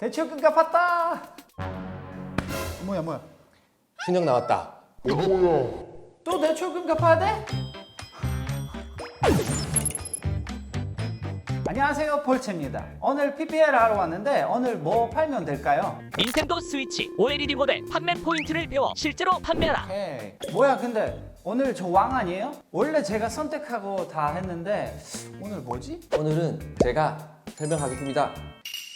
대출금 갚았다. 뭐야 뭐야? 신형 나왔다. 또 대출금 갚아야 돼? 안녕하세요 폴체입니다. 오늘 PPL 하러 왔는데 오늘 뭐 팔면 될까요? 닌텐도 스위치 OLED 모델 판매 포인트를 배워 실제로 판매하라. 오케이. 뭐야 근데 오늘 저 왕 아니에요? 원래 제가 선택하고 다 했는데 오늘 뭐지? 오늘은 제가 설명하겠습니다.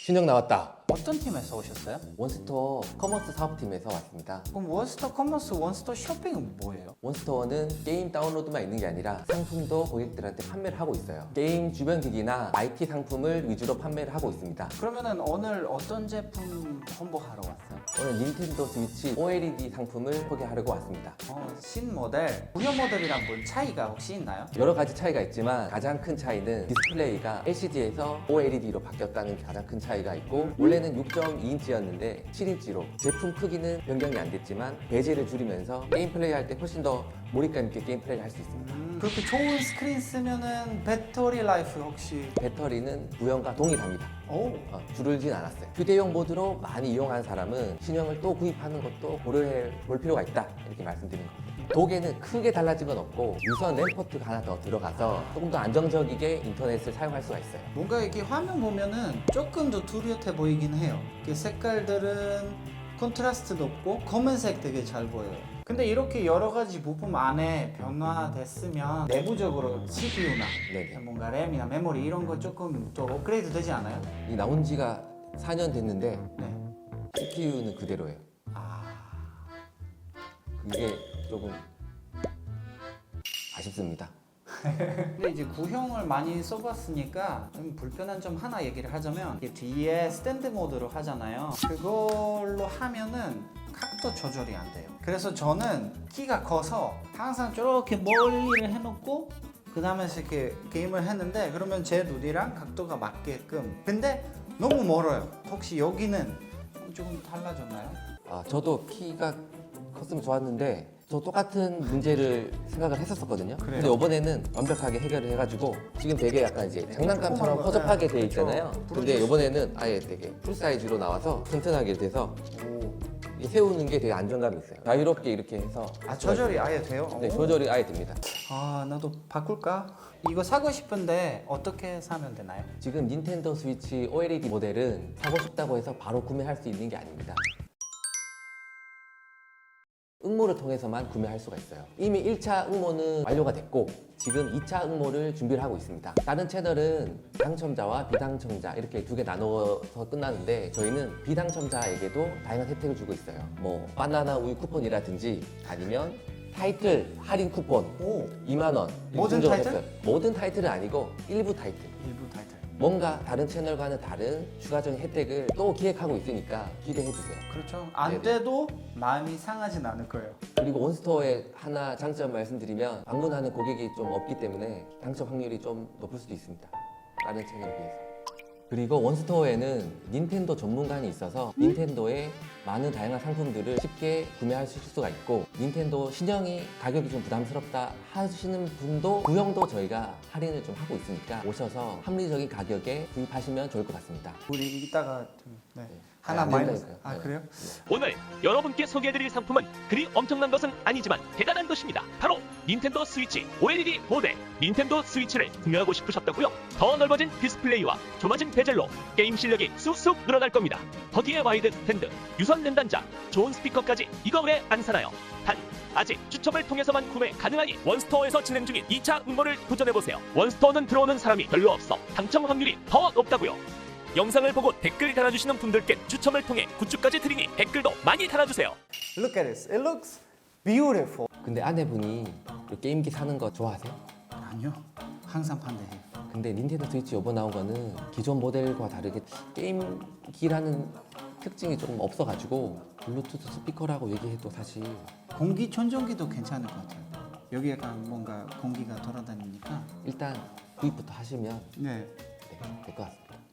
신형 나왔다. 어떤 팀에서 오셨어요? 원스토어 커머스 사업팀에서 왔습니다. 그럼 원스토어 커머스 원스토어 쇼핑은 뭐예요? 원스토어는 게임 다운로드만 있는 게 아니라 상품도 고객들한테 판매를 하고 있어요. 게임 주변 기기나 IT 상품을 위주로 판매를 하고 있습니다. 그러면은 오늘 어떤 제품 홍보하러 왔어요? 오늘 닌텐도 스위치 OLED 상품을 소개하려고 왔습니다. 어, 신 모델, 구형 모델이랑 뭔 차이가 혹시 있나요? 여러 가지 차이가 있지만 가장 큰 차이는 디스플레이가 LCD에서 OLED로 바뀌었다는 게 가장 큰 차이가 있고 원래는 6.2인치였는데 7인치로 제품 크기는 변경이 안 됐지만 배제를 줄이면서 게임 플레이 할 때 훨씬 더 몰입감 있게 게임 플레이를 할 수 있습니다. 그렇게 좋은 스크린 쓰면은 배터리 라이프 혹시 배터리는 구형과 동일합니다. 오 어, 줄을진 않았어요. 휴대용 모드로 많이 이용한 사람은 신형을 또 구입하는 것도 고려해 볼 필요가 있다 이렇게 말씀드리는 겁니다. 도개는 크게 달라진 건 없고 유선 램포트가 하나 더 들어가서 조금 더 안정적이게 인터넷을 사용할 수가 있어요. 뭔가 이렇게 화면 보면은 조금 더 뚜렷해 보이긴 해요. 이렇게 색깔들은 컨트라스트 높고 검은색 되게 잘 보여요. 근데 이렇게 여러 가지 부품 안에 변화됐으면 내부적으로 CPU나 네네. 뭔가 램이나 메모리 이런 거 조금 더 업그레이드 되지 않아요? 이 나온 지가 4년 됐는데 네. CPU는 그대로예요. 아 이게 조금 아쉽습니다. 근데 이제 구형을 많이 써봤으니까 좀 불편한 점 하나 얘기를 하자면 이게 뒤에 스탠드 모드로 하잖아요. 그걸로 하면은 각도 조절이 안 돼요. 그래서 저는 키가 커서 항상 저렇게 멀리를 해놓고 그 다음에서 이렇게 게임을 했는데 그러면 제 눈이랑 각도가 맞게끔 근데 너무 멀어요. 혹시 여기는 조금 달라졌나요? 아, 저도 키가 컸으면 좋았는데 저 똑같은 문제를 생각을 했었었거든요. 그래요? 근데 이번에는 완벽하게 해결을 해가지고 지금 되게 약간 이제 장난감처럼 조그만 허접하게 거, 돼 네, 있잖아요. 그렇죠. 근데 이번에는 아예 되게 풀 사이즈로 나와서 튼튼하게 돼서 이 세우는 게 되게 안정감이 있어요. 자유롭게 이렇게 해서 아 조절이 아예 돼요? 네, 오. 조절이 아예 됩니다. 아 나도 바꿀까? 이거 사고 싶은데 어떻게 사면 되나요? 지금 닌텐도 스위치 OLED 모델은 사고 싶다고 해서 바로 구매할 수 있는 게 아닙니다. 응모를 통해서만 구매할 수가 있어요. 이미 1차 응모는 완료가 됐고 지금 2차 응모를 준비를 하고 있습니다. 다른 채널은 당첨자와 비당첨자 이렇게 두 개 나누어서 끝나는데 저희는 비당첨자에게도 다양한 혜택을 주고 있어요. 뭐 바나나 우유 쿠폰이라든지 아니면 타이틀 할인 쿠폰 오 2만 원 모든 타이틀? 모든 타이틀은 아니고 일부 타이틀. 일부 타이틀 뭔가 다른 채널과는 다른 추가적인 혜택을 또 기획하고 있으니까 기대해 주세요. 그렇죠 안 네네. 돼도 마음이 상하진 않을 거예요 그리고 원스토어의 하나 장점 말씀드리면 방문하는 고객이 좀 없기 때문에 당첨 확률이 좀 높을 수도 있습니다. 다른 채널에 비해서. 그리고 원스토어에는 닌텐도 전문관이 있어서 닌텐도의 많은 다양한 상품들을 쉽게 구매하실 수가 있고 닌텐도 신형이 가격이 좀 부담스럽다 하시는 분도 구형도 저희가 할인을 좀 하고 있으니까 오셔서 합리적인 가격에 구입하시면 좋을 것 같습니다. 우리 이따가 좀 네. 네. 하나 안 마이너스 된다니까요. 아 네. 그래요? 오늘 여러분께 소개해드릴 상품은 그리 엄청난 것은 아니지만 대단한 것입니다. 바로 닌텐도 스위치 OLED 모델 닌텐도 스위치를 구매하고 싶으셨다고요? 더 넓어진 디스플레이와 좁아진 베젤로 게임 실력이 쑥쑥 늘어날 겁니다. 거기에 와이드 스탠드, 유선 랜단자, 좋은 스피커까지 이거 왜 안 사나요? 단 아직 추첨을 통해서만 구매 가능하니 원스토어에서 진행 중인 2차 응모를 도전해보세요. 원스토어는 들어오는 사람이 별로 없어 당첨 확률이 더 높다고요. 영상을 보고 댓글 달아주시는 분들께 추첨을 통해 굿즈까지 드리니 댓글도 많이 달아주세요. Look at this. It looks beautiful. 근데 아내분이 그 게임기 사는 거 좋아하세요? 아니요. 항상 반대해요. 근데 닌텐도 스위치 요번 나온 거는 기존 모델과 다르게 게임기라는 특징이 조금 없어가지고 블루투스 스피커라고 얘기해도 사실 공기청정기도 괜찮을 것 같아요. 여기 약간 뭔가 공기가 돌아다니니까. 일단 구입부터 하시면 네. 네, 될것 같습니다.